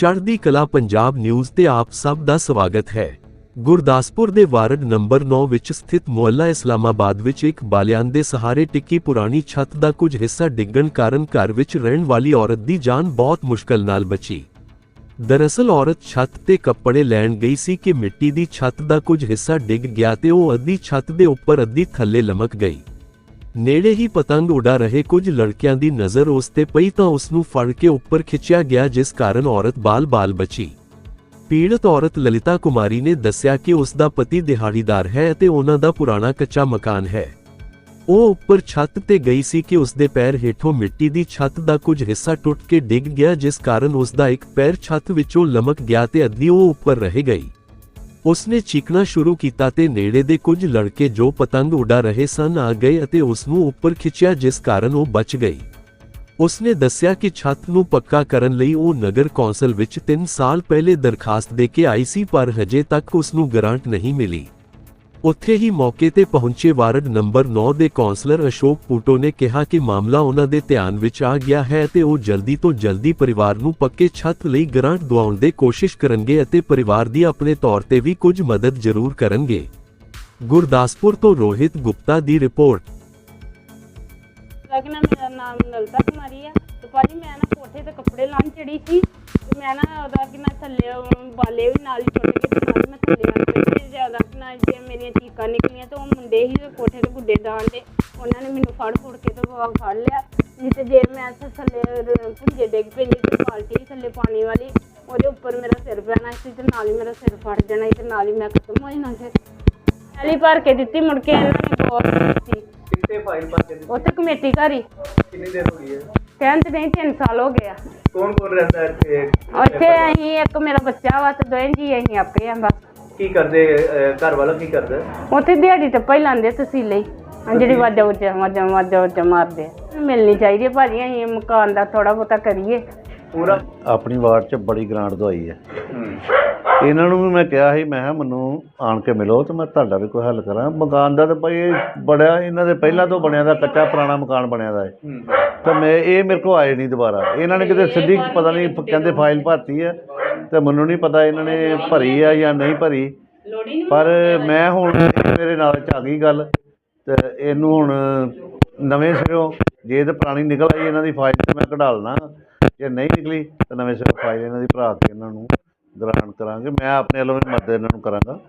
ਚੜ੍ਹਦੀ ਕਲਾ ਪੰਜਾਬ ਨਿਊਜ਼ ਤੇ ਆਪ ਸਭ ਦਾ ਸਵਾਗਤ ਹੈ। ਗੁਰਦਾਸਪੁਰ ਦੇ ਵਾਰਡ ਨੰਬਰ 9 ਵਿੱਚ ਸਥਿਤ ਮੁਹੱਲਾ ਇਸਲਾਮਾਬਾਦ ਵਿੱਚ ਇੱਕ ਬਾਲਿਆਨ ਦੇ ਸਹਾਰੇ ਟਿੱਕੀ ਪੁਰਾਣੀ ਛੱਤ ਦਾ ਕੁਝ ਹਿੱਸਾ ਡਿੱਗਣ ਕਾਰਨ ਘਰ ਵਿੱਚ ਰਹਿਣ ਵਾਲੀ ਔਰਤ ਦੀ ਜਾਨ ਬਹੁਤ ਮੁਸ਼ਕਲ ਨਾਲ ਬਚੀ। ਦਰਅਸਲ ਔਰਤ ਛੱਤ ਤੇ ਕੱਪੜੇ ਲੈਣ ਗਈ ਸੀ ਕਿ ਮਿੱਟੀ ਦੀ ਛੱਤ ਦਾ ਕੁਝ ਹਿੱਸਾ ਡਿੱਗ ਗਿਆ ਤੇ ਉਹ ਅੱਧੀ ਛੱਤ ਦੇ ਉੱਪਰ ਅੱਧੀ ਥੱਲੇ ਲਮਕ ਗਈ। ਨੇੜੇ ਹੀ ਪਤੰਗ ਉਡਾ ਰਹੇ ਕੁਝ ਲੜਕਿਆਂ ਦੀ ਨਜ਼ਰ ਉਸ ਤੇ ਪਈ ਤਾਂ ਉਸ ਨੂੰ ਫੜ ਕੇ ਉੱਪਰ ਖਿੱਚਿਆ ਗਿਆ, ਜਿਸ ਕਾਰਨ ਔਰਤ ਬਾਲ-ਬਾਲ ਬਚੀ। ਪੀੜਤ ਔਰਤ ਲਲਿਤਾ ਕੁਮਾਰੀ ਨੇ ਦੱਸਿਆ ਕਿ ਉਸ ਦਾ ਪਤੀ ਦਿਹਾੜੀਦਾਰ ਹੈ ਅਤੇ ਉਹਨਾਂ ਦਾ ਪੁਰਾਣਾ ਕੱਚਾ ਮਕਾਨ ਹੈ। ਉਹ ਉੱਪਰ ਛੱਤ ਤੇ ਗਈ ਸੀ ਕਿ ਉਸ ਦੇ ਪੈਰ ਹੇਠੋਂ ਮਿੱਟੀ ਦੀ ਛੱਤ ਦਾ ਕੁਝ ਹਿੱਸਾ ਟੁੱਟ ਕੇ ਡਿੱਗ ਗਿਆ, ਜਿਸ ਕਾਰਨ ਉਸ ਦਾ ਇੱਕ ਪੈਰ ਛੱਤ ਵਿੱਚੋਂ ਲਮਕ ਗਿਆ ਤੇ ਅੱਧੀ ਉਹ ਉੱਪਰ ਰਹਿ ਗਈ। ਉਸਨੇ ਚੀਕਣਾ ਸ਼ੁਰੂ ਕੀਤਾ ਤੇ ਨੇੜੇ ਦੇ ਕੁਝ ਲੜਕੇ ਜੋ ਪਤੰਗ ਉਡਾ ਰਹੇ ਸਨ ਆ ਗਏ ਅਤੇ ਉਸ ਨੂੰ ਉੱਪਰ ਖਿੱਚਿਆ ਜਿਸ ਕਾਰਨ ਉਹ ਬਚ ਗਈ। ਉਸਨੇ ਦੱਸਿਆ ਕਿ ਛੱਤ ਨੂੰ ਪੱਕਾ ਕਰਨ ਲਈ ਉਹ ਨਗਰ ਕੌਂਸਲ ਵਿੱਚ 3 ਸਾਲ ਪਹਿਲੇ ਦਰਖਾਸਤ ਦੇ ਕੇ ਆਈ ਸੀ ਪਰ ਹਜੇ ਤੱਕ ਉਸ ਨੂੰ ਗ੍ਰਾਂਟ ਨਹੀਂ ਮਿਲੀ। ਉੱਥੇ ਹੀ ਮੌਕੇ ਤੇ ਪਹੁੰਚੇ ਵਾਰਡ ਨੰਬਰ 9 ਦੇ ਕੌਂਸਲਰ ਅਸ਼ੋਕ ਪੂਟੋ ਨੇ ਕਿਹਾ ਕਿ ਮਾਮਲਾ ਉਹਨਾਂ ਦੇ ਧਿਆਨ ਵਿੱਚ ਆ ਗਿਆ ਹੈ ਤੇ ਉਹ ਜਲਦੀ ਤੋਂ ਜਲਦੀ ਪਰਿਵਾਰ ਨੂੰ ਪੱਕੇ ਛੱਤ ਲਈ ਗ੍ਰਾਂਟ ਦਿਵਾਉਣ ਦੀ ਕੋਸ਼ਿਸ਼ ਕਰਨਗੇ ਅਤੇ ਪਰਿਵਾਰ ਦੀ ਆਪਣੇ ਤੌਰ ਤੇ ਵੀ ਕੁਝ ਮਦਦ ਜ਼ਰੂਰ ਕਰਨਗੇ। ਗੁਰਦਾਸਪੁਰ ਤੋਂ ਰੋਹਿਤ ਗੁਪਤਾ ਦੀ ਰਿਪੋਰਟ। ਲੇਕਿਨ ਮੇਰਾ ਨਾਮ ਲਲਤਾ ਕੁਮਾਰੀ ਆ ਤੇ ਭਾਜੀ ਮੈਂ ਨਾ ਕੋਠੇ ਤੇ ਕੱਪੜੇ ਲਾਉਣ ਚੜੀ ਸੀ ਤੇ ਮੈਂ ਨਾ ਉਹਦਾ ਕਿ ਨਾ ਥੱਲੇ ਬਾਲੇ ਵੀ ਨਾਲ ਹੀ ਛੁੱਟ ਗਏ ਜੇ ਮੇਰੀਆਂ ਚੀਕਾਂ ਨਿਕਲੀਆਂ ਤੇ ਉਹ ਮੁੰਡੇ ਹੀ ਕੋਠੇ ਤੇ ਗੁੱਡੇ ਦੇ। ਉਹਨਾਂ ਨੇ ਮੈਨੂੰ ਫੜ ਫੁੜ ਕੇ ਤੇ ਵਾ ਫੜ ਲਿਆ। ਨਹੀਂ ਤੇ ਜੇ ਮੈਂ ਇੱਥੇ ਥੱਲੇ ਰ- ਭੁੰਜੇ ਡਿੱਗ ਪੈਂਦੀ ਤੇ ਬਾਲਟੀ ਸੀ ਥੱਲੇ ਪਾਣੀ ਵਾਲੀ ਉਹਦੇ ਉੱਪਰ ਮੇਰਾ ਸਿਰ ਪੈਣਾ ਸੀ ਤੇ ਨਾਲ ਹੀ ਮੇਰਾ ਸਿਰ ਫੜ ਜਾਣਾ ਸੀ ਤੇ ਨਾਲ ਹੀ ਮੈਂ ਖਤਮ ਹੋ ਜਾਣਾ ਸੀ। ਪਹਿਲੀ ਭਰ ਕੇ ਦਿੱਤੀ ਮੁੜ ਕੇ ਇਹਨਾਂ ਨੇ ਬਹੁਤ ਦਿੱਤੀ। ਕਿਤੇ ਫਾਈਲ ਭਰ ਕੇ ਦਿੱਤੀ? ਉੱਥੇ ਕਮੇਟੀ ਘਰ ਹੀ। ਕਿੰਨੀ ਦੇਰ ਹੋ ਗਈ ਹੈ? ਨਹੀਂ 3 ਸਾਲ ਹੋ ਗਿਆ ਕੌਣ ਕੌਣ ਰਹਿੰਦਾ ਹੈ ਇੱਥੇ? ਉੱਥੇ ਅਸੀਂ ਇੱਕ ਮੇਰਾ ਬੱਚਾ ਵਾ ਤੇ ਦੋਵੇਂ ਜੀ ਅਸੀਂ ਆਪੇ ਆ ਬਸ। ਕੀ ਕਰਦੇ ਅਹ, ਘਰ ਵਾਲਾ ਕੀ ਕਰਦਾ? ਉੱਥੇ ਦਿਹਾੜੀ ਤੇ ਪਹਿਲਾਂ ਲਾਉਂਦੇ ਤਸੀਲੇ। ਹੀ ਜਿਹੜੀ ਵਾਜਾ ਉੱਚਾ ਵਾਜਾ ਵਾਜਾ ਉੱਚਾ ਮਾਰਦੇ ਆ। ਮਿਲਣੀ ਚਾਹੀਦੀ ਹੈ ਭਾਜੀ ਅਸੀਂ ਮਕਾਨ ਦਾ ਥੋੜਾ ਬਹੁਤਾ ਕਰੀਏ। ਪੂਰਾ? ਆਪਣੀ ਵਾਰਡ 'ਚ ਬੜੀ ਗ੍ਰਾਂਟ ਦਵਾਈ ਹੈ ਹੂੰ। ਇਹਨਾਂ ਨੂੰ ਵੀ ਮੈਂ ਕਿਹਾ ਸੀ ਮੈਂ ਕਿਹਾ ਮੈਨੂੰ ਆਣ ਕੇ ਮਿਲੋ ਤੇ ਮੈਂ ਤੁਹਾਡਾ ਵੀ ਕੋਈ ਹੱਲ ਕਰਾਂ। ਮਕਾਨ ਦਾ ਤਾਂ ਭਾਈ ਇਹ ਬੜਿਆ ਇਹਨਾਂ ਦੇ ਪਹਿਲਾਂ ਤੋਂ ਬਣਿਆ ਦਾ ਕੱਚਾ ਪੁਰਾਣਾ ਮਕਾਨ ਬਣਿਆ ਦਾ ਹੈ ਹੂੰ। ਤਾਂ ਮੈਂ ਇਹ ਮੇਰੇ ਕੋਲ ਆਏ ਨਹੀਂ ਦੁਬਾਰਾ। ਇਹਨਾਂ ਨੇ ਕਿਤੇ ਸਿੱਧੀ ਪਤਾ ਨਹੀਂ ਕਹਿੰਦੇ ਫਾਈਲ ਭਰਤੀ ਹੈ ਤੇ ਮੈਨੂੰ ਨਹੀਂ ਪਤਾ ਇਹਨਾਂ ਨੇ ਭਰੀ ਆ ਜਾਂ ਨਹੀਂ ਭਰੀ। ਪਰ ਮੈਂ ਹੁਣ ਮੇਰੇ ਨਾਲ ਚ ਆ ਗਈ ਗੱਲ ਤੇ ਇਹਨੂੰ ਹੁਣ ਨਵੇਂ ਸਿਰੋਂ ਜੇ ਤੇ ਪੁਰਾਣੀ ਨਿਕਲ ਆਈ ਇਹਨਾਂ ਦੀ ਫਾਈਲ ਤੇ ਮੈਂ ਕਢਾ ਲਣਾ। ਜੇ ਨਹੀਂ ਨਿਕਲੀ ਤਾਂ ਨਵੇਂ ਸਿਰੋਂ ਫਾਈਲ ਇਹਨਾਂ ਦੀ ਭਰਾ ਕੇ ਇਹਨਾਂ ਨੂੰ ਗ੍ਰਹਿਣ ਕਰਾਂਗੇ। ਮੈਂ ਆਪਣੇ ਵੱਲੋਂ ਵੀ ਮਦਦ ਇਹਨਾਂ ਨੂੰ ਕਰਾਂਗਾ।